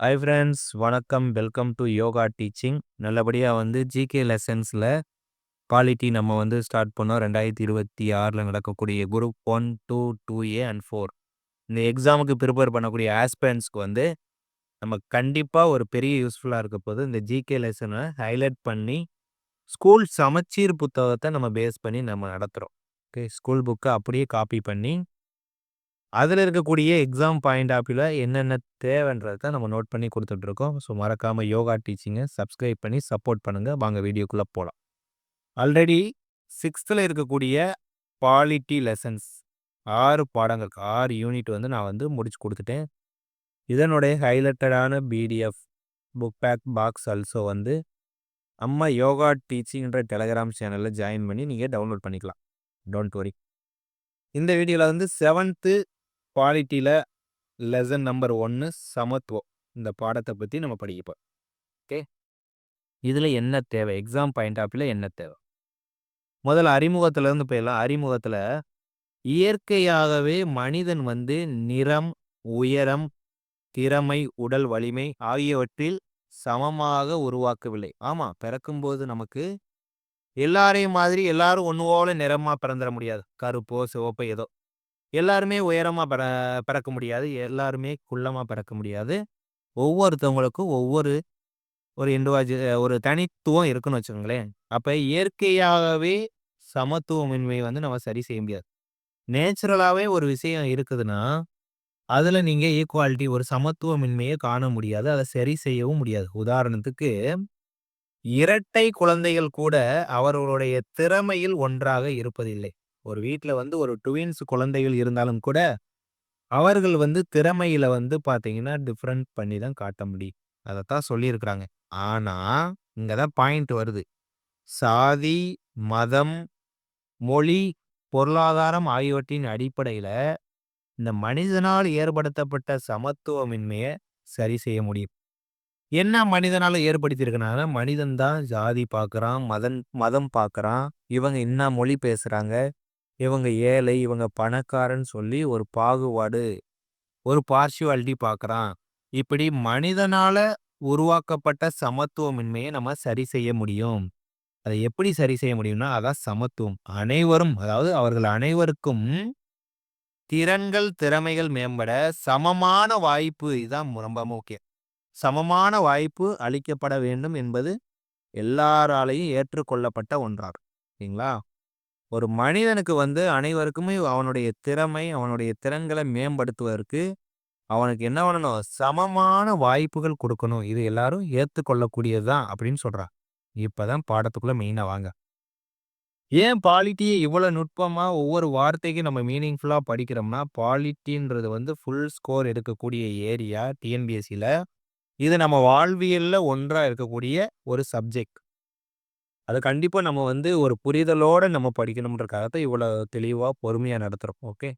High friends வணக்கம். Welcome to yoga teaching நல்லபடியாக வந்து ஜிகே லெசன்ஸில் குவாலிட்டி நம்ம வந்து ஸ்டார்ட் பண்ணோம். ரெண்டாயிரத்தி இருபத்தி ஆறில் நடக்கக்கூடிய group one two two A and four இந்த எக்ஸாமுக்கு ப்ரிப்பேர் பண்ணக்கூடிய ஆஸ்பென்ஸ்க்கு வந்து நம்ம கண்டிப்பாக ஒரு பெரிய யூஸ்ஃபுல்லாக இருக்க போது இந்த ஜிகே லெசனை ஹைலைட் பண்ணி ஸ்கூல் சமச்சீர் புத்தகத்தை நம்ம பேஸ் பண்ணி நம்ம நடத்துகிறோம் ஓகே ஸ்கூல் புக்கை அப்படியே காப்பி பண்ணி அதில் இருக்கக்கூடிய எக்ஸாம் பாயிண்ட் ஆஃப் வியூவில் என்னென்ன தேவைன்றத நம்ம நோட் பண்ணி கொடுத்துட்ருக்கோம். ஸோ மறக்காமல் யோகா டீச்சிங்கை சப்ஸ்கிரைப் பண்ணி சப்போர்ட் பண்ணுங்கள் வாங்க வீடியோக்குள்ளே போகலாம் ஆல்ரெடி சிக்ஸ்த்தில் இருக்கக்கூடிய பாலிட்டி லெசன்ஸ் ஆறு பாடங்கள் ஆறு யூனிட் வந்து நான் வந்து முடிச்சு கொடுத்துட்டேன். இதனுடைய ஹைலைட்டடான PDF book back box also வந்து அம்மா யோகா டீச்சிங்ன்ற டெலகிராம் சேனலில் ஜாயின் பண்ணி நீங்கள் டவுன்லோட் பண்ணிக்கலாம். Don't worry. இந்த வீடியோவில் வந்து செவன்த்து குவாலிட்டியில் லெசன் நம்பர் ஒன்று சமத்துவம். இந்த பாடத்தை பற்றி நம்ம படிக்கப்போம் ஓகே இதில் என்ன தேவை? எக்ஸாம் பாயிண்ட் ஆஃப் என்ன தேவை? முதல்ல அறிமுகத்திலேருந்து போயிடலாம். அறிமுகத்தில் இயற்கையாகவே மனிதன் வந்து நிறம் உயரம் திறமை உடல் வலிமை ஆகியவற்றில் சமமாக உருவாக்கவில்லை. ஆமாம் பிறக்கும்போது நமக்கு எல்லாரையும் மாதிரி எல்லாரும் ஒன்று போல நிறமாக பிறந்துட முடியாது. கருப்போ சிவப்போ ஏதோ. எல்லாருமே உயரமாக பிற பிறக்க முடியாது. எல்லாருமே குள்ளமாக பிறக்க முடியாது. ஒவ்வொருத்தவங்களுக்கும் ஒவ்வொரு ஒரு இண்டிவாஜு ஒரு தனித்துவம் இருக்குன்னு வச்சுக்கோங்களேன். அப்போ இயற்கையாகவே சமத்துவமின்மை வந்து நம்ம சரி செய்ய முடியாது. நேச்சுரலாகவே ஒரு விஷயம் இருக்குதுன்னா, அதில் நீங்கள் ஈக்குவாலிட்டி ஒரு சமத்துவமின்மையை காண முடியாது. அதை சரி செய்யவும் முடியாது. உதாரணத்துக்கு, இரட்டை குழந்தைகள் கூட அவர்களுடைய திறமையில் ஒன்றாக இருப்பதில்லை. ஒரு வீட்டில் வந்து ஒரு ட்வின்ஸ் குழந்தைகள் இருந்தாலும் கூட, அவர்கள் வந்து திறமையில வந்து பார்த்தீங்கன்னா, டிஃப்ரெண்ட் பண்ணி தான் காட்ட முடியும். அதைத்தான் சொல்லியிருக்கிறாங்க. ஆனால் இங்கே தான் பாயிண்ட் வருது. சாதி, மதம், மொழி, பொருளாதாரம் ஆகியவற்றின் அடிப்படையில, இந்த மனிதனால் ஏற்படுத்தப்பட்ட சமத்துவமின்மையை சரி செய்ய முடியும். என்ன மனிதனால் ஏற்படுத்தியிருக்கனால மனிதன் தான் ஜாதி பார்க்குறான், மதன் மதம் பார்க்குறான், இவங்க என்ன மொழி பேசுகிறாங்க இவங்க ஏழை, இவங்க பணக்காரன்னு சொல்லி ஒரு பாகுபாடு, ஒரு பார்ஷுவாலிட்டி பார்க்குறான். இப்படி மனிதனால உருவாக்கப்பட்ட சமத்துவமின்மையை நம்ம சரி செய்ய முடியும். அதை எப்படி சரி செய்ய முடியும்னா, அதான் சமத்துவம். அனைவரும் அதாவது அவர்கள் அனைவருக்கும் திறன்கள், திறமைகள் மேம்பட சமமான வாய்ப்பு இதுதான் ரொம்ப முக்கியம். சமமான வாய்ப்பு அளிக்கப்பட வேண்டும் என்பது எல்லாராலையும் ஏற்றுக்கொள்ளப்பட்ட ஒன்றாகும். சரிங்களா? ஒரு மனிதனுக்கு வந்து அனைவருக்குமே அவனுடைய திறமை, அவனுடைய திறன்களை மேம்படுத்துவதற்கு, அவனுக்கு என்ன பண்ணணும்? சமமான வாய்ப்புகள் கொடுக்கணும். இது எல்லாரும் ஏத்துக்கொள்ளக்கூடியது தான் அப்படின்னு சொல்றான். இப்பதான் பாடத்துக்குள்ள மெயினா வாங்க. ஏன் பாலிட்டியை இவ்வளோ நுட்பமா ஒவ்வொரு வார்த்தைக்கும் நம்ம மீனிங்ஃபுல்லா படிக்கிறோம்னா, பாலிட்டின்றது வந்து ஃபுல் ஸ்கோர் எடுக்கக்கூடிய ஏரியா டிஎன்பிஎஸ்சில. இது நம்ம வாழ்வியல்ல ஒன்றா இருக்கக்கூடிய ஒரு சப்ஜெக்ட். அது கண்டிப்பா நம்ம வந்து ஒரு புரிதலோட நம்ம படிக்கணும்ன்றக்காக தான் இவ்வளோ தெளிவா, பொறுமையா நடத்துறோம். ஓகே.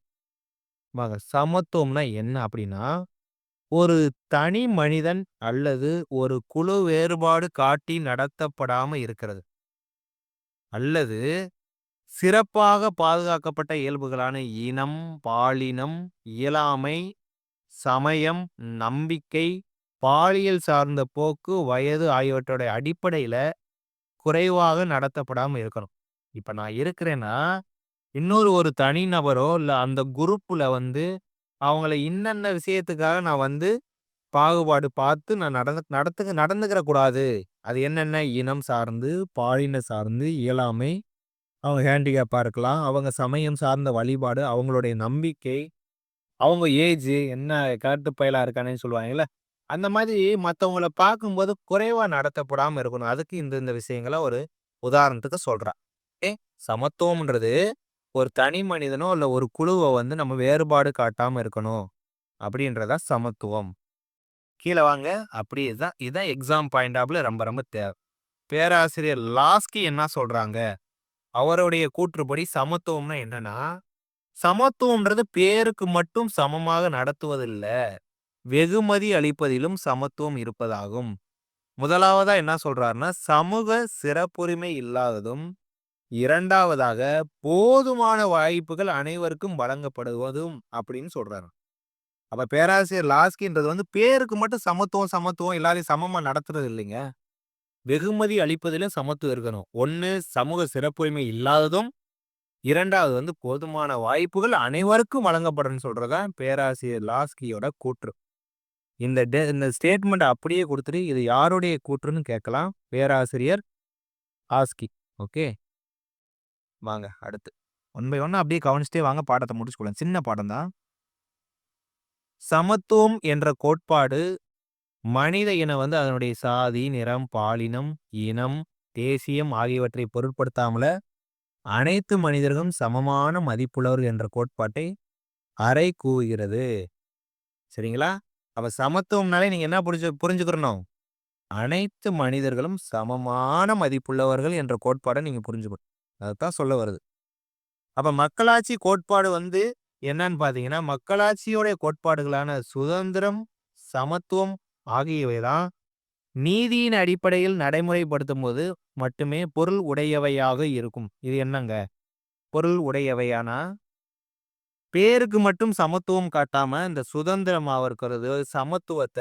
வாங்க. சமத்துவம்னா என்ன அப்படின்னா, ஒரு தனி மனிதன் அல்லது ஒரு குழு வேறுபாடு காட்டி நடத்தப்படாம இருக்கிறது. அல்லது சிறப்பாக பாதுகாக்கப்பட்ட இயல்புகளான இனம், பாலினம், இயலாமை, சமயம், நம்பிக்கை, பாலியல் சார்ந்த போக்கு, வயது ஆகியவற்றோட அடிப்படையில குறைவாக நடத்தப்படாமல் இருக்கணும். இப்போ நான் இருக்கிறேன்னா, இன்னொரு ஒரு தனி நபரோ, அந்த குரூப்பில் வந்து அவங்கள இன்னென்ன விஷயத்துக்காக நான் வந்து பாகுபாடு பார்த்து நான் நடந்து நடத்துக்க நடந்துக்கிற கூடாது. அது என்னென்ன இனம் சார்ந்து, பாலின சார்ந்து, இயலாமை, அவங்க ஹேண்டிகேப்பாக இருக்கலாம். அவங்க சமயம் சார்ந்த வழிபாடு, அவங்களுடைய நம்பிக்கை, அவங்க ஏஜ் என்ன கருத்து பயலாக இருக்கானேன்னு சொல்லுவாங்கல்ல. அந்த மாதிரி மத்தவங்கள பார்க்கும்போது குறைவா நடத்தப்படாம இருக்கணும். அதுக்கு இந்த இந்த விஷயங்கள ஒரு உதாரணத்துக்கு சொல்றான் ஏ சமத்துவம்ன்றது ஒரு தனி மனிதனோ, இல்ல ஒரு குழுவ வந்து நம்ம வேறுபாடு காட்டாம இருக்கணும். அப்படின்றதா சமத்துவம். கீழ வாங்க. அப்படி இதுதான் இதான் எக்ஸாம் பாயிண்ட் ரொம்ப ரொம்ப தேவை. பேராசிரியர் லாஸ்கி என்ன சொல்றாங்க? அவருடைய கூற்றுப்படி சமத்துவம்னா என்னன்னா, சமத்துவம்ன்றது பேருக்கு மட்டும் சமமாக நடத்துவதில்ல. வெகுமதி அளிப்பதிலும் சமத்துவம் இருப்பதாகும். முதலாவதா என்ன சொல்றாருன்னா, சமூக சிறப்புரிமை இல்லாததும், இரண்டாவதாக போதுமான வாய்ப்புகள் அனைவருக்கும் வழங்கப்படுவதும் அப்படின்னு சொல்றாரு. அப்ப பேராசிரியர் லாஸ்கின்றது வந்து பேருக்கு மட்டும் சமத்துவம், சமத்துவம் எல்லாரையும் சமமா நடத்துறது இல்லைங்க. வெகுமதி அளிப்பதிலும் சமத்துவம் இருக்கணும். ஒன்னு சமூக சிறப்புரிமை இல்லாததும், இரண்டாவது வந்து போதுமான வாய்ப்புகள் அனைவருக்கும் வழங்கப்படும்னு சொல்றது தான் பேராசிரியர் லாஸ்கியோட கூற்று. இந்த டே இந்த ஸ்டேட்மெண்ட் அப்படியே கொடுத்துட்டு இது யாருடைய கூற்றுன்னு கேட்கலாம். பேராசிரியர் ஆஸ்கி. ஓகே. வாங்க அடுத்து. ஒன் பை ஒன்று அப்படியே கவனிச்சுட்டே வாங்க பாடத்தை முடிச்சுக்கலாம். சின்ன பாடம் தான். சமத்துவம் என்ற கோட்பாடு மனித இனம் வந்து அதனுடைய சாதி, நிறம், பாலினம், இனம், தேசியம் ஆகியவற்றை பொருட்படுத்தாமல அனைத்து மனிதர்களும் சமமான மதிப்புள்ளவர்கள் என்ற கோட்பாட்டை அறை கூவுகிறது. சரிங்களா? அப்ப சமத்துவம்னாலே நீங்க என்ன புரிஞ்சு புரிஞ்சுக்கிறணும்? அனைத்து மனிதர்களும் சமமான மதிப்புள்ளவர்கள் என்ற கோட்பாட நீங்க புரிஞ்சுக்கணும். அதுதான் சொல்ல வருது. அப்ப மக்களாட்சி கோட்பாடு வந்து என்னன்னு பார்த்தீங்கன்னா, மக்களாட்சியோடைய கோட்பாடுகளான சுதந்திரம், சமத்துவம் ஆகியவை தான் நீதியின் அடிப்படையில் நடைமுறைப்படுத்தும் போது மட்டுமே பொருள் உடையவையாக இருக்கும். இது என்னங்க? பொருள் உடையவையானா? பேருக்கு மட்டும் சமத்துவம் காட்டாம, இந்த சுதந்திரமாக இருக்கிறது, சமத்துவத்த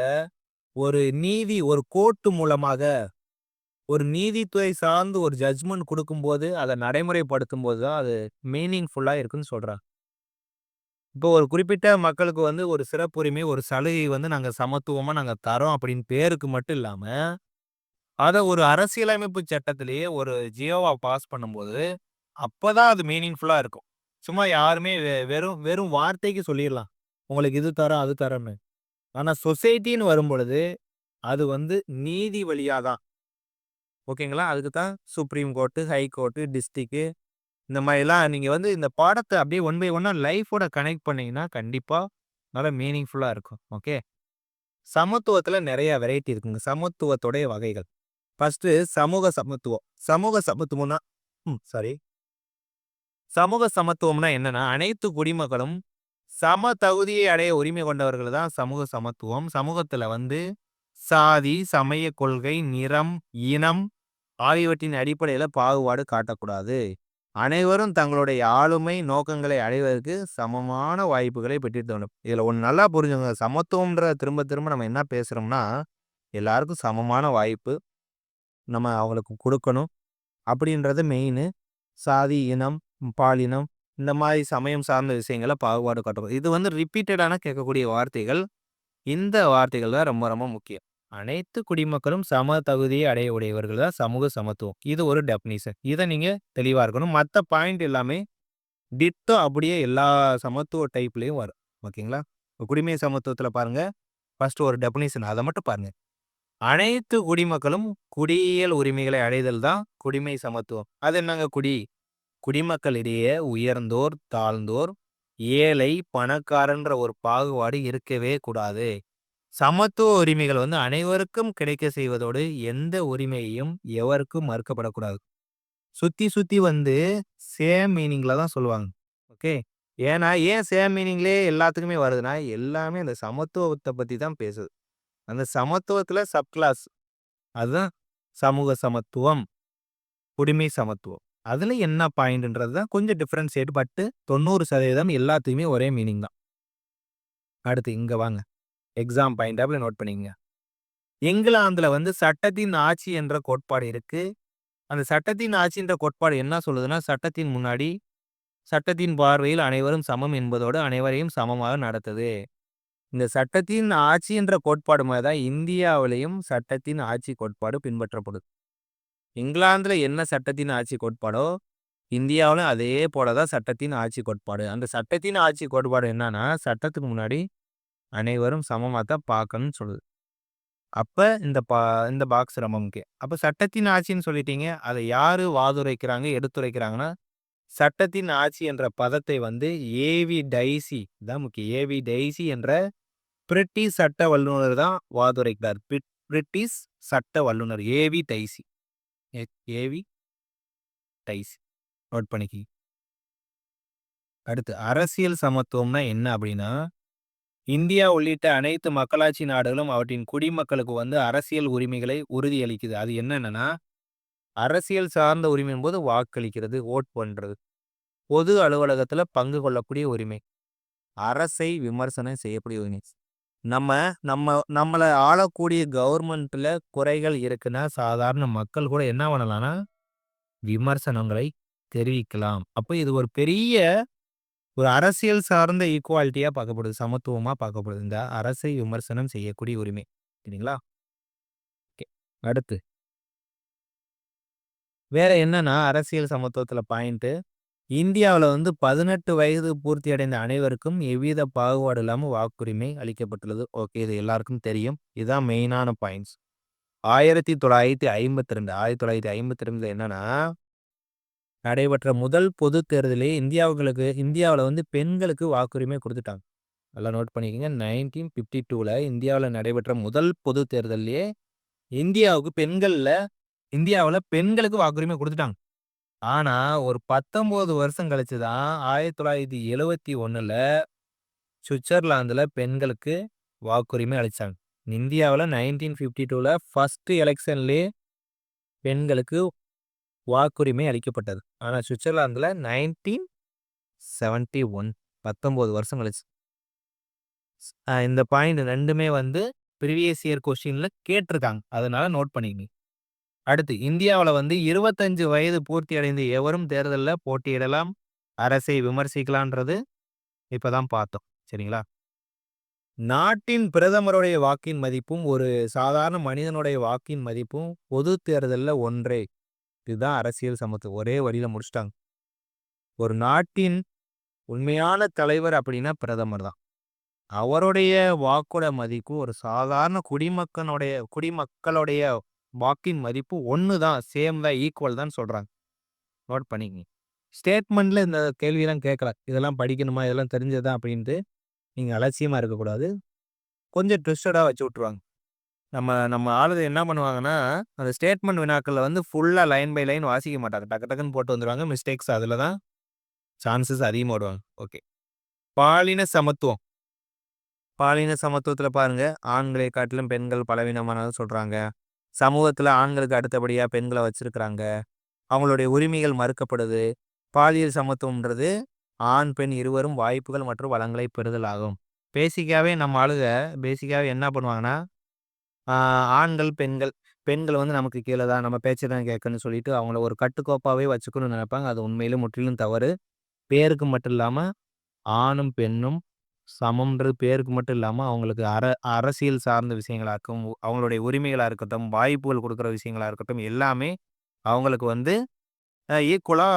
ஒரு நீதி ஒரு கோட்டு மூலமாக ஒரு நீதித்துறை சார்ந்து ஒரு ஜட்ஜ்மெண்ட் கொடுக்கும்போது அதை அத நடைமுறைப்படுத்தும்போது தான் அது மீனிங்ஃபுல்லாக இருக்குன்னு சொல்கிறாங்க இப்போ ஒரு குறிப்பிட்ட மக்களுக்கு வந்து ஒரு சிறப்புரிமை, ஒரு சலுகை வந்து நாங்க சமத்துவமா நாங்க தரோம் அப்படின்னு பேருக்கு மட்டும் இல்லாம, அத ஒரு அரசியலமைப்பு சட்டத்திலேயே ஒரு ஜியோவா பாஸ் பண்ணும்போது, அப்பதான் அது மீனிங்ஃபுல்லாக இருக்கும். சும்மா யாருமே வெ வெறும் வெறும் வார்த்தைக்கு சொல்லிடலாம் உங்களுக்கு இது தரோம், அது தரோம்ன்னு. ஆனா சொசைட்டின்னு வரும்பொழுது, அது வந்து நீதி வழியா தான். ஓகேங்களா? அதுக்கு தான் supreme court high court district இந்த மாரிலாம் நீங்க வந்து இந்த பாடத்த அப்படியே ஒன் பை ஒன்னா லைஃபோட கனெக்ட் பண்ணீங்கன்னா, கண்டிப்பா நல்லா மீனிங்ஃபுல்லா இருக்கும். ஓகே. சமத்துவத்துல நெறைய வெரைட்டி இருக்குங்க. சமத்துவத்துடைய வகைகள். ஃபர்ஸ்ட்டு சமூக சமத்துவம். சமூக சமத்துவம்னா ம் சாரி. சமூக சமத்துவம்னா என்னன்னா, அனைத்து குடிமக்களும் சம தகுதியை அடைய உரிமை கொண்டவர்கள் தான் சமூக சமத்துவம். சமூகத்துல வந்து சாதி, சமய கொள்கை, நிறம், இனம் ஆகியவற்றின் அடிப்படையில பாகுபாடு காட்டக்கூடாது. அனைவரும் தங்களுடைய ஆளுமை நோக்கங்களை அடைவதற்கு சமமான வாய்ப்புகளை பெற்றுத் தரணும். இதுல ஒன்று நல்லா புரிஞ்சுங்க சமத்துவம்ன்ற திரும்ப திரும்ப நம்ம என்ன பேசுறோம்னா, எல்லாருக்கும் சமமான வாய்ப்பு நம்ம அவங்களுக்கு கொடுக்கணும் அப்படின்றது மெயினு. சாதி, இனம், பாலினம் இந்த மாதிரி சமயம் சார்ந்த விஷயங்கள பாகுபாடு காட்டக்கூடாது. இது வந்து ரிப்பீட்டடான கேட்கக்கூடிய வார்த்தைகள். இந்த வார்த்தைகள் தான் ரொம்ப ரொம்ப முக்கியம். அனைத்து குடிமக்களும் சம தகுதியை அடைய உடையவர்கள் தான் சமூக சமத்துவம். இது ஒரு டெஃபினிஷன். இத நீங்க தெளிவா இருக்கணும். மத்த பாயிண்ட் எல்லாமே டிட்டோ அப்படியே எல்லா சமத்துவ டைப்லயும் வரும். ஓகேங்களா? குடிமை சமத்துவத்துல பாருங்க. ஃபர்ஸ்ட் ஒரு டெஃபினிஷன் அத மட்டும் பாருங்க. அனைத்து குடிமக்களும் குடியியல் உரிமைகளை அடைதல் தான் குடிமை சமத்துவம். அது என்னங்க குடி? குடிமக்களிடையே உயர்ந்தோர், தாழ்ந்தோர், ஏழை, பணக்காரன்ற ஒரு பாகுபாடு இருக்கவே கூடாது. சமத்துவ உரிமைகள் வந்து அனைவருக்கும் கிடைக்க செய்வதோடு, எந்த உரிமையையும் எவருக்கும் மறுக்கப்படக்கூடாது. சுத்தி சுத்தி வந்து சேம் மீனிங்ல தான் சொல்லுவாங்க. ஓகே. ஏன்னா, ஏன் சேம் மீனிங்லயே எல்லாத்துக்குமே வருதுன்னா, எல்லாமே அந்த சமத்துவத்த பத்தி தான் பேசுது. அந்த சமத்துவத்துல சப் கிளாஸ். அதுதான் சமூக சமத்துவம். குடிமை சமத்துவம். அதில் என்ன பாயிண்ட்ன்றது தான் கொஞ்சம் டிஃப்ரென்ஷியேட் பட்டு தொண்ணூறு சதவீதம் எல்லாத்துக்குமே ஒரே மீனிங் தான். அடுத்து இங்கே வாங்க. எக்ஸாம் பாயிண்டாக நோட் பண்ணிக்கங்க. இங்கிலாந்தில் வந்து சட்டத்தின் ஆட்சி என்ற கோட்பாடு இருக்குது அந்த சட்டத்தின் ஆட்சின்ற கோட்பாடு என்ன சொல்லுதுன்னா, சட்டத்தின் முன்னாடி சட்டத்தின் பார்வையில் அனைவரும் சமம் என்பதோடு அனைவரையும் சமமாக நடத்துது. இந்த சட்டத்தின் ஆட்சி என்ற கோட்பாடு மாதிரி தான் இந்தியாவிலையும் சட்டத்தின் ஆட்சி கோட்பாடு பின்பற்றப்படுது. இங்கிலாந்தில் என்ன சட்டத்தின் ஆட்சி கோட்பாடோ, இந்தியாவிலும் அதே போல தான் சட்டத்தின் ஆட்சி கோட்பாடு. அந்த சட்டத்தின் ஆட்சி கோட்பாடு என்னன்னா, சட்டத்துக்கு முன்னாடி அனைவரும் சமமாக தான் பார்க்கணும்னு சொல்லுது. அப்போ இந்த பா இந்த பாக்ஸ் ரொம்ப முக்கியம். அப்போ சட்டத்தின் ஆட்சின்னு சொல்லிட்டீங்க. அதை யார் வாதுரைக்கிறாங்க, எடுத்துரைக்கிறாங்கன்னா, சட்டத்தின் ஆட்சி என்ற பதத்தை வந்து ஏ.வி. டைசி தான் முக்கியம். ஏ.வி. டைசி என்ற பிரிட்டிஷ் சட்ட வல்லுனர் தான் வாதுரைக்கிறார். பிரிட்டிஷ் சட்ட வல்லுனர் A V. Dicey. A V. Dicey note பண்ணிக்கி அடுத்து அரசியல் சமத்துவம்னா என்ன அப்படின்னா, இந்தியா உள்ளிட்ட அனைத்து மக்களாட்சி நாடுகளும் அவற்றின் குடிமக்களுக்கு வந்து அரசியல் உரிமைகளை உறுதியளிக்குது. அது என்னென்னன்னா, அரசியல் சார்ந்த உரிமையின் போது வாக்களிக்கிறது, ஓட் பண்றது. பொது அலுவலகத்தில் பங்கு கொள்ளக்கூடிய உரிமை. அரசை விமர்சனம் செய்யக்கூடிய உரிமை. நம்ம நம்ம நம்மளை ஆளக்கூடிய கவர்மெண்ட்டில் குறைகள் இருக்குன்னா, சாதாரண மக்கள் கூட என்ன பண்ணலாம்னா, விமர்சனங்களை தெரிவிக்கலாம். அப்போ இது ஒரு பெரிய ஒரு அரசியல் சார்ந்த ஈக்குவாலிட்டியாக பார்க்கப்படுது. சமத்துவமாக பார்க்கப்படுது. இந்த அரசை விமர்சனம் செய்யக்கூடிய உரிமை. சரிங்களா? ஓகே. அடுத்து. வேற என்னன்னா, அரசியல் சமத்துவத்தில் பாயிண்ட்டு. இந்தியாவில் வந்து 18 வயது பூர்த்தி அடைந்த அனைவருக்கும் எவ்வித பாகுபாடு இல்லாமல் வாக்குரிமை அளிக்கப்பட்டுள்ளது. ஓகே. இது எல்லாருக்கும் தெரியும். இதுதான் மெயினான பாயிண்ட்ஸ். 1952 1952ல என்னன்னா நடைபெற்ற முதல் பொதுத் தேர்தலே இந்தியாவுகளுக்கு இந்தியாவில் வந்து பெண்களுக்கு வாக்குரிமை கொடுத்துட்டாங்க நல்லா நோட் பண்ணிக்கோங்க நைன்டீன் ஃபிஃப்டி டூவில் இந்தியாவில் நடைபெற்ற முதல் பொதுத் தேர்தல்லயே இந்தியாவுக்கு பெண்கள்ல இந்தியாவில் பெண்களுக்கு வாக்குரிமை கொடுத்துட்டாங்க ஆனா, ஒரு 19 வருஷம் கழிச்சு தான் 1971ல சுவிட்சர்லாந்துல பெண்களுக்கு வாக்குரிமை அளிச்சாங்க. இந்தியாவுல 1952ல ஃபர்ஸ்ட் எலக்ஷன்லயே பெண்களுக்கு வாக்குரிமை அளிக்கப்பட்டது. ஆனா, சுவிட்சர்லாந்துல 1971 19 வருஷம் கழிச்சு. அ இந்த பாயிண்ட் 2மே வந்து ப்ரீவியஸ் இயர் கொஸ்டின்ல கேட்டிருக்காங்க. அதனால நோட் பண்ணிக்கங்க. அடுத்து இந்தியாவுல வந்து 25 வயது பூர்த்தி அடைந்த எவரும் தேர்தலில் போட்டியிடலாம். அரசை விமர்சிக்கலான்றது இப்போ தான் பார்த்தோம். சரிங்களா? நாட்டின் பிரதமருடைய வாக்கின் மதிப்பும், ஒரு சாதாரண மனிதனுடைய வாக்கின் மதிப்பும் பொது தேர்தல்ல ஒன்றே. இதுதான் அரசியல் சமத்துவம். ஒரே வழியில் முடிச்சிட்டாங்க ஒரு நாட்டின் உண்மையான தலைவர் அப்படின்னா பிரதமர் தான். அவருடைய வாக்கோட மதிப்பு ஒரு சாதாரண குடிமக்கனுடைய குடிமக்களுடைய பாக்கின் மதிப்பு ஒன்று தான். சேம் தான், ஈக்குவல் தான் சொல்கிறாங்க நோட் பண்ணிக்கங்க. ஸ்டேட்மெண்ட்டில் இந்த கேள்வியெல்லாம் கேட்கலாம். இதெல்லாம் படிக்கணுமா? இதெல்லாம் தெரிஞ்சதா? அப்படின்ட்டு நீங்கள் அலட்சியமாக இருக்கக்கூடாது. கொஞ்சம் ட்விஸ்டடாக வச்சு விட்ருவாங்க நம்ம நம்ம ஆளுது என்ன பண்ணுவாங்கன்னா, அந்த ஸ்டேட்மெண்ட் வினாக்களில் வந்து ஃபுல்லாக லைன் பை லைன் வாசிக்க மாட்டாங்க. டக்கு டக்குன்னு போட்டு வந்துடுவாங்க மிஸ்டேக்ஸ் அதில் தான் சான்சஸ் அதிகமாக விடுவாங்க. ஓகே. பாலின சமத்துவம். பாலின சமத்துவத்தில் பாருங்கள் ஆண்களை காட்டிலும் பெண்கள் பலவீனமானது சொல்கிறாங்க சமூகத்தில் ஆண்களுக்கு அடுத்தபடியாக பெண்களை வச்சுருக்குறாங்க அவங்களுடைய உரிமைகள் மறுக்கப்படுது. பாலியல் சமத்துவம்ன்றது ஆண், பெண் இருவரும் வாய்ப்புகள் மற்றும் வளங்களை பெறுதல் ஆகும். பேசிக்காகவே நம்ம ஆளுக பேசிக்காகவே என்ன பண்ணுவாங்கன்னா, ஆண்கள், பெண்கள் பெண்கள் வந்து நமக்கு கீழே தான். நம்ம பேச்சு தான் கேட்கணும்னு சொல்லிட்டு அவங்கள ஒரு கட்டுக்கோப்பாகவே வச்சுக்கணும்னு நினைப்பாங்க அது உண்மையிலும் முற்றிலும் தவறு. பேருக்கு மட்டும் இல்லாமல் ஆணும், பெண்ணும் சமம்ன்றது பேருக்கு மட்டும் இல்லாம அவங்களுக்கு அர அரசியல் சார்ந்த விஷயங்களா இருக்கும். அவங்களுடைய உரிமைகளா இருக்கட்டும், வாய்ப்புகள் குடுக்குற விஷயங்களா இருக்கட்டும், எல்லாமே அவங்களுக்கு வந்து அ ஈக்குவலா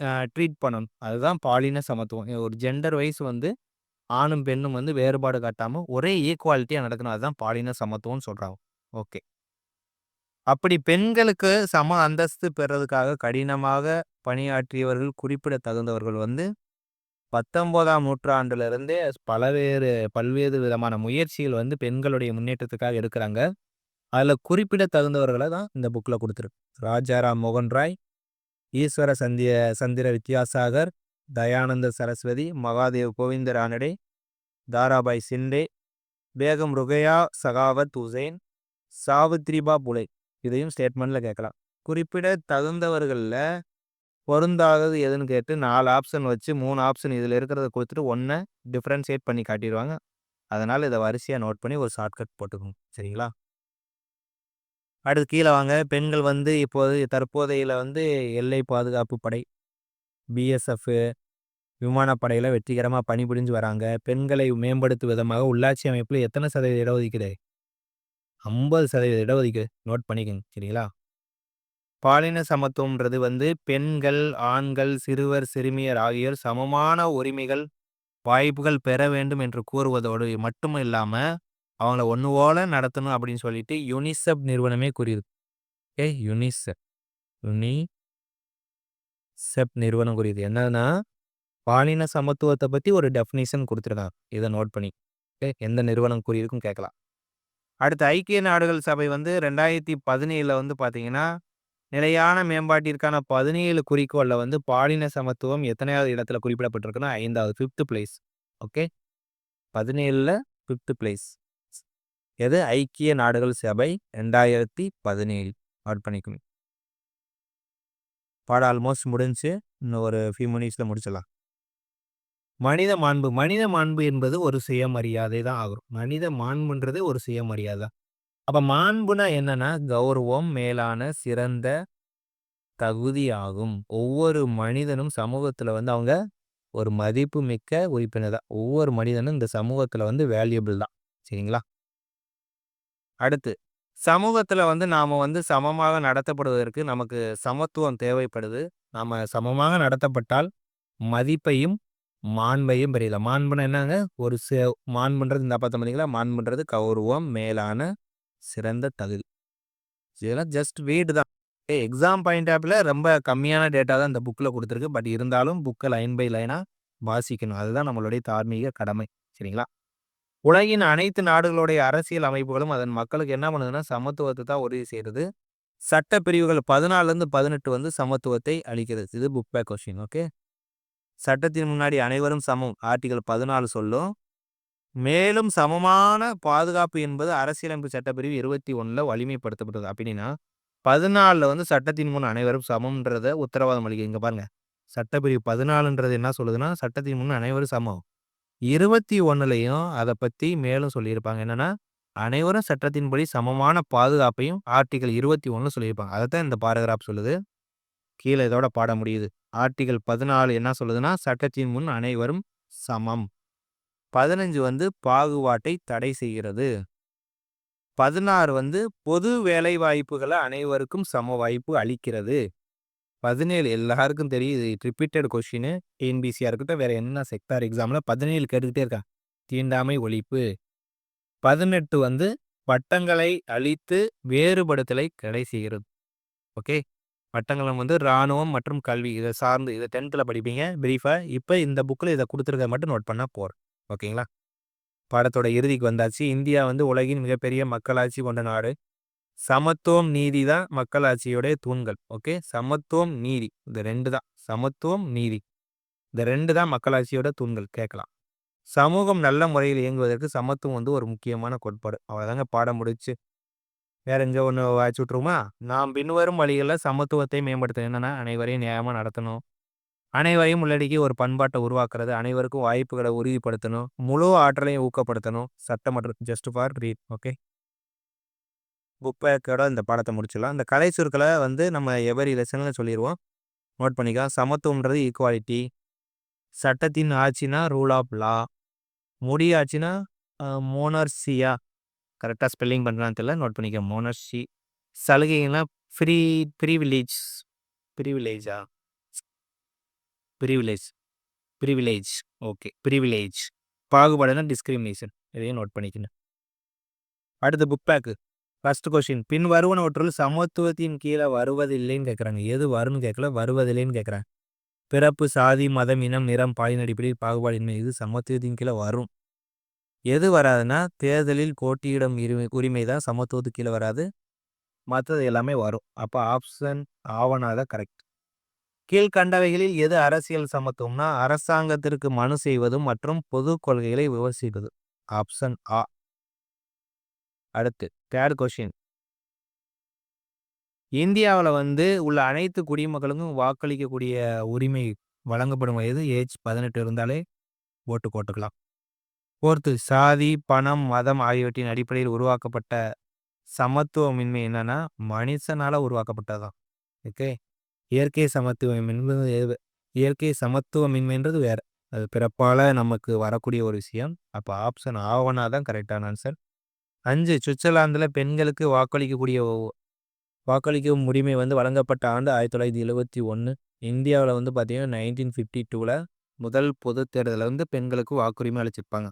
அ ட்ரீட் பண்ணணும். அதுதான் பாலின சமத்துவம். ஒரு ஜெண்டர் வைஸ் வந்து ஆணும், பெண்ணும் வந்து வேறுபாடு காட்டாம ஒரே ஈக்குவாலிட்டியா நடக்கணும். அதுதான் பாலின சமத்துவம்னு சொல்றாங்க. ஓகே. அப்படி பெண்களுக்கு சம அந்தஸ்து பெறுறதுக்காக கடினமாக பணியாற்றியவர்கள் குறிப்பிடத்தகுந்தவர்கள் வந்து பத்தொம்போதாம் நூற்றாண்டுலேருந்தே பலவேறு பல்வேறு விதமான முயற்சிகள் வந்து பெண்களுடைய முன்னேற்றத்துக்காக எடுக்கிறாங்க அதில் குறிப்பிட தகுந்தவர்களை தான் இந்த புக்கில் கொடுத்துருக்கு ராஜாராம் மோகன் ராய், ஈஸ்வர சந்திய சந்திர வித்யாசாகர், தயானந்த சரஸ்வதி, மகாதேவ் கோவிந்த ரானடே, தாராபாய் சிண்டே, பேகம் ருகையா சகாவத் உசேன், சாவித்ரிபா புலே. இதையும் ஸ்டேட்மெண்ட்டில் கேட்கலாம். குறிப்பிட தகுந்தவர்களில் பொருந்தாதது எதுன்னு கேட்டு நாலு ஆப்ஷன் வச்சு மூணு ஆப்ஷன் இதில் இருக்கிறத கொடுத்துட்டு ஒன்றை டிஃப்ரென்ஷியேட் பண்ணி காட்டிருவாங்க. அதனால் இதை வரிசையாக நோட் பண்ணி ஒரு ஷார்ட்கட் போட்டுக்கோங்க. சரிங்களா? அடுத்து கீழே வாங்க. பெண்கள் வந்து இப்போது தற்போதையில் வந்து எல்லை பாதுகாப்பு படை, பிஎஸ்எஃப், விமானப்படையில் வெற்றிகரமாக பணிபுரிஞ்சு வராங்க. பெண்களை மேம்படுத்தும் விதமாக உள்ளாட்சி அமைப்பில் எத்தனை சதவீத இடஒதுக்கீடு? 50% இடஒதுக்கீடு. நோட் பண்ணிக்கங்க. சரிங்களா? பாலின சமத்துவம்ன்றது வந்து பெண்கள், ஆண்கள், சிறுவர், சிறுமியர் ஆகியோர் சமமான உரிமைகள், வாய்ப்புகள் பெற வேண்டும் என்று கூறுவதோடு மட்டும் இல்லாமல் அவங்கள ஒன்று போல நடத்தணும் அப்படின்னு சொல்லிட்டு யுனிசெப் நிறுவனமே கூறியிருக்கு. ஏ யுனிசெப் யுனி செப் நிறுவனம் கூறியது என்னன்னா, பாலின சமத்துவத்தை பற்றி ஒரு டெஃபினிஷன் கொடுத்துருந்தாங்க இதை நோட் பண்ணி ஓகே. எந்த நிறுவனம் கூறியிருக்கும் கேட்கலாம். அடுத்து ஐக்கிய நாடுகள் சபை வந்து 2017ல வந்து பார்த்தீங்கன்னா, நிலையான மேம்பாட்டிற்கான பதினேழு குறிக்கோளில் வந்து பாலின சமத்துவம் எத்தனையாவது இடத்துல குறிப்பிடப்பட்டிருக்குன்னா 5வது 5த் பிளேஸ். ஓகே. 17ல 5த் பிளேஸ். எது? ஐக்கிய நாடுகள் சபை 2017 நோட் பண்ணிக்கணும். பாடம் ஆல்மோஸ்ட் முடிஞ்சு இன்னும் ஒரு ஃபியூ மினிட்ஸில் முடிச்சிடலாம். மனித மாண்பு மனித மாண்பு என்பது ஒரு சுயமரியாதை தான் ஆகும் மனித மாண்புன்றது ஒரு சுயமரியாதை தான் அப்ப மாண்புனா என்னன்னா கௌரவம் மேலான சிறந்த தகுதி ஆகும் ஒவ்வொரு மனிதனும் சமூகத்துல வந்து அவங்க ஒரு மதிப்பு மிக்க உறுப்பினர் தான். ஒவ்வொரு மனிதனும் இந்த சமூகத்துல வந்து வேல்யூபிள் தான். சரிங்களா? அடுத்து சமூகத்துல வந்து நாம வந்து சமமாக நடத்தப்படுவதற்கு நமக்கு சமத்துவம் தேவைப்படுது. நாம சமமாக நடத்தப்பட்டால் மதிப்பையும் மாண்பையும் பெரியல மாண்புனா என்னங்க? ஒரு மாண்புன்றது இந்த பார்த்தோம் பார்த்தீங்களா? மாண்புன்றது கௌரவம் மேலான சிறந்த தகுதி. இதெல்லாம் ஜஸ்ட் வீடு தான். ஏ எக்ஸாம் பாயிண்ட் ஆப்பில் ரொம்ப கம்மியான டேட்டா தான் இந்த புக்கில் கொடுத்துருக்கு. பட் இருந்தாலும் புக்கை லைன் பை லைனாக வாசிக்கணும். அதுதான் நம்மளுடைய தார்மீக கடமை. சரிங்களா? உலகின் அனைத்து நாடுகளுடைய அரசியல் அமைப்புகளும் அதன் மக்களுக்கு என்ன பண்ணுதுன்னா சமத்துவத்தை தான் உறுதி செய்கிறது சட்ட பிரிவுகள் பதினாலுலேருந்து பதினெட்டு வந்து சமத்துவத்தை அளிக்கிறது இது புக் பேக் கொஸ்டின் ஓகே சட்டத்தின் முன்னாடி அனைவரும் சமம். ஆர்டிகல் பதினாலு சொல்லும். மேலும் சமமான பாதுகாப்பு என்பது அரசியலமைப்பு சட்டப்பிரிவு இருபத்தி ஒன்றில் வலிமைப்படுத்தப்பட்டது. அப்படின்னா பதினாலில் வந்து சட்டத்தின் முன் அனைவரும் சமம்ன்றத உத்தரவாதம் அளிக்க இங்கே பாருங்க. சட்டப்பிரிவு பதினாலுன்றது என்ன சொல்லுதுன்னா சட்டத்தின் முன் அனைவரும் சமம். இருபத்தி ஒன்றுலையும் அதை பற்றி மேலும் சொல்லியிருப்பாங்க. என்னன்னா அனைவரும் சட்டத்தின்படி சமமான பாதுகாப்பையும் ஆர்டிகல் இருபத்தி ஒன்று சொல்லியிருப்பாங்க. அதை தான் இந்த பாராகிராஃப் சொல்லுது. கீழே இதோட பாட முடியுது. ஆர்டிகல் பதினாலு என்ன சொல்லுதுன்னா சட்டத்தின் முன் அனைவரும் சமம். பதினஞ்சு வந்து பாகுபாட்டை தடை செய்கிறது. பதினாறு வந்து பொது வேலை வாய்ப்புகளை அனைவருக்கும் சம வாய்ப்பு அளிக்கிறது. பதினேழு எல்லாருக்கும் தெரியும் இது ரிப்பீட்டட் கொஷின் டிஎன்பிசியாக இருக்கட்டும் வேற என்ன செக்டார் எக்ஸாமில் பதினேழு கேட்டுக்கிட்டே இருக்கா? தீண்டாமை ஒழிப்பு. பதினெட்டு வந்து பட்டங்களை அழித்து வேறுபடுத்தலை தடை செய்கிறது. ஓகே? பட்டங்களும் வந்து இராணுவம் மற்றும் கல்வி இதை சார்ந்து இதை டென்த்தில் படிப்பீங்க பிரீஃபாக இப்போ இந்த புக்கில் இதை கொடுத்துருக்க மட்டும் நோட் பண்ணால் போகிறோம் ஓகேங்களா? படத்தோட இறுதிக்கு வந்தாச்சு. இந்தியா வந்து உலகின் மிகப்பெரிய மக்களாட்சி கொண்ட நாடு. சமத்துவம் நீதி தான் மக்களாட்சியோடைய தூண்கள். ஓகே? சமத்துவம் நீதி. இந்த ரெண்டு தான். சமத்துவம் நீதி. இந்த ரெண்டு தான் மக்களாட்சியோட தூண்கள். கேட்கலாம். சமூகம் நல்ல முறையில் இயங்குவதற்கு சமத்துவம் வந்து ஒரு முக்கியமான கோட்பாடு. அவ்வளோதாங்க பாடம் முடிச்சு. வேற எங்கே ஒன்று வாய்ச்சி விட்ருமா நாம் பின்வரும் வழிகளில் சமத்துவத்தை மேம்படுத்தணும் என்னன்னா அனைவரையும் நியாயமாக நடத்தணும். அனைவரையும் உள்ளடக்கி ஒரு பண்பாட்டை உருவாக்குறது அனைவருக்கும் வாய்ப்புகளை உறுதிப்படுத்தணும் முழு ஆற்றலையும் ஊக்கப்படுத்தணும். சட்டம் மற்றும் just for read okay book பேக்கோட இந்த பாடத்தை முடிச்சிடலாம். இந்த கலை சுருக்களை வந்து நம்ம எவரி லெசனில் சொல்லிடுவோம் நோட் பண்ணிக்கலாம். சமத்துவம்ன்றது ஈக்குவாலிட்டி சட்டத்தின் ஆட்சினா ரூல் ஆஃப் லா முடி ஆட்சினா மோனர்சியா கரெக்டாக ஸ்பெல்லிங் பண்ணுறான்னு தெரியல. நோட் பண்ணிக்க மோனர்சி சலுகைகள்னா ஃப்ரீ ப்ரீவிலேஜ் ப்ரீவிலேஜா ப்ரிவிலேஜ் ப்ரிவிலேஜ் ஓகே ப்ரிவிலேஜ் பாகுபாடுனா டிஸ்கிரிமினேஷன் இதையும் நோட் பண்ணிக்கணும். அடுத்த புக் பேக்கு ஃபஸ்ட் கொஷின் பின் வருவனவற்றுள் சமத்துவத்தின் கீழே வருவதில்லைன்னு கேட்குறாங்க எது வரும்னு கேட்கல வருவதில்லைன்னு கேட்குறாங்க பிறப்பு சாதி மதம் இனம் நிறம் பாலின அடிப்படையில் பாகுபாடின்மை இது சமத்துவத்தின் கீழே வரும். எது வராதுன்னா தேர்தலில் போட்டியிடும் உரிமை உரிமை தான் சமத்துவத்துக்கு கீழே வராது. மற்றது எல்லாமே வரும். அப்போ ஆப்ஷன் ஆவணாத கரெக்ட் கீழ்கண்டவைகளில் எது அரசியல் சமத்துவம்னா அரசாங்கத்திற்கு மனு செய்வதும் மற்றும் பொது கொள்கைகளை விமர்சிப்பது. ஆப்ஷன் ஆ. அடுத்து தேர்ட் கொஷின் இந்தியாவில் வந்து உள்ள அனைத்து குடிமக்களுக்கும் வாக்களிக்கக்கூடிய உரிமை வழங்கப்படும் வயது ஏஜ் பதினெட்டு இருந்தாலே ஓட்டு போட்டுக்கலாம் ஃபோர்த்து சாதி பணம் மதம் ஆகியவற்றின் அடிப்படையில் உருவாக்கப்பட்ட சமத்துவமின்மை என்னன்னா மனுஷனால் உருவாக்கப்பட்டதான் ஓகே இயற்கை சமத்துவம் என்பது இயற்கை சமத்துவமின்மைன்றது வேறு. அது பிறப்பால் நமக்கு வரக்கூடிய ஒரு விஷயம். அப்போ ஆப்ஷன் ஆவனா தான் கரெக்டான ஆன்சர் அஞ்சு சுவிட்சர்லாந்தில் பெண்களுக்கு வாக்களிக்கக்கூடிய வாக்களிக்கும் உரிமை வந்து வழங்கப்பட்ட ஆண்டு ஆயிரத்தி தொள்ளாயிரத்தி எழுபத்தி ஒன்று இந்தியாவில் வந்து பார்த்திங்கன்னா நைன்டீன் ஃபிஃப்டி டூவில் முதல் பொது தேர்தலில் வந்து பெண்களுக்கு வாக்குரிமை அளிச்சிருப்பாங்க.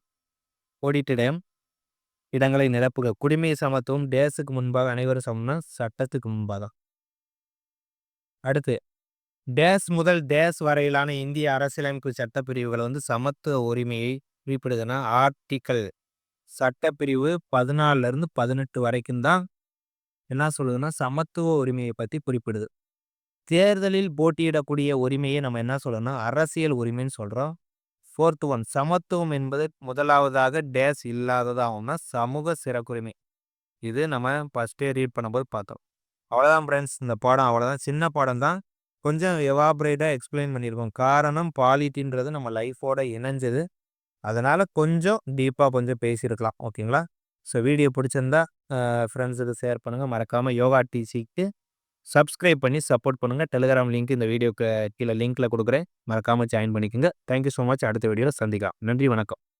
ஓடிட்டு டேம் இடங்களை நிரப்புக. குடிமை சமத்துவம் டேஸுக்கு முன்பாக அனைவரும் சமம்னா சட்டத்துக்கு முன்பாக தான் அடுத்து டேஸ் முதல் டேஸ் வரையிலான இந்திய அரசியலமைப்பு சட்டப்பிரிவுகள் வந்து சமத்துவ உரிமையை குறிப்பிடுதுன்னா ஆர்டிக்கல் சட்டப்பிரிவு பதினாலருந்து பதினெட்டு வரைக்கும் தான் என்ன சொல்லுதுன்னா சமத்துவ உரிமையை பற்றி குறிப்பிடுது. தேர்தலில் போட்டியிடக்கூடிய உரிமையை நம்ம என்ன சொல்லணும்னா அரசியல் உரிமைன்னு சொல்கிறோம் ஃபோர்த் ஒன் சமத்துவம் என்பது முதலாவதாக டேஸ் இல்லாததாகும்னா சமூக சிறப்புரிமை. இது நம்ம ஃபஸ்ட்டே ரீட் பண்ணும்போது பார்த்தோம். அவ்வளோதான் ஃப்ரெண்ட்ஸ் இந்த பாடம் அவ்வளோதான் சின்ன பாடம் தான் கொஞ்சம் எவாப்ரேட்டாக எக்ஸ்பிளைன் பண்ணியிருக்கோம். காரணம் பாலிட்டின்றது நம்ம லைஃபோட இணைஞ்சது. அதனால் கொஞ்சம் டீப்பாக கொஞ்சம் பேசியிருக்கலாம். ஓகேங்களா? ஸோ வீடியோ பிடிச்சிருந்தா ஃப்ரெண்ட்ஸுக்கு ஷேர் பண்ணுங்கள் மறக்காமல் யோகா டிசிக்கு சப்ஸ்கிரைப் பண்ணி சப்போர்ட் பண்ணுங்க. டெலிகிராம் லிங்க் இந்த வீடியோக்கு கீழே லிங்க்கில் கொடுக்குறேன் மறக்காமல் ஜாயின் பண்ணிக்கங்க. Thank you so much. அடுத்த வீடியோவில் சந்திக்கலாம். நன்றி, வணக்கம்.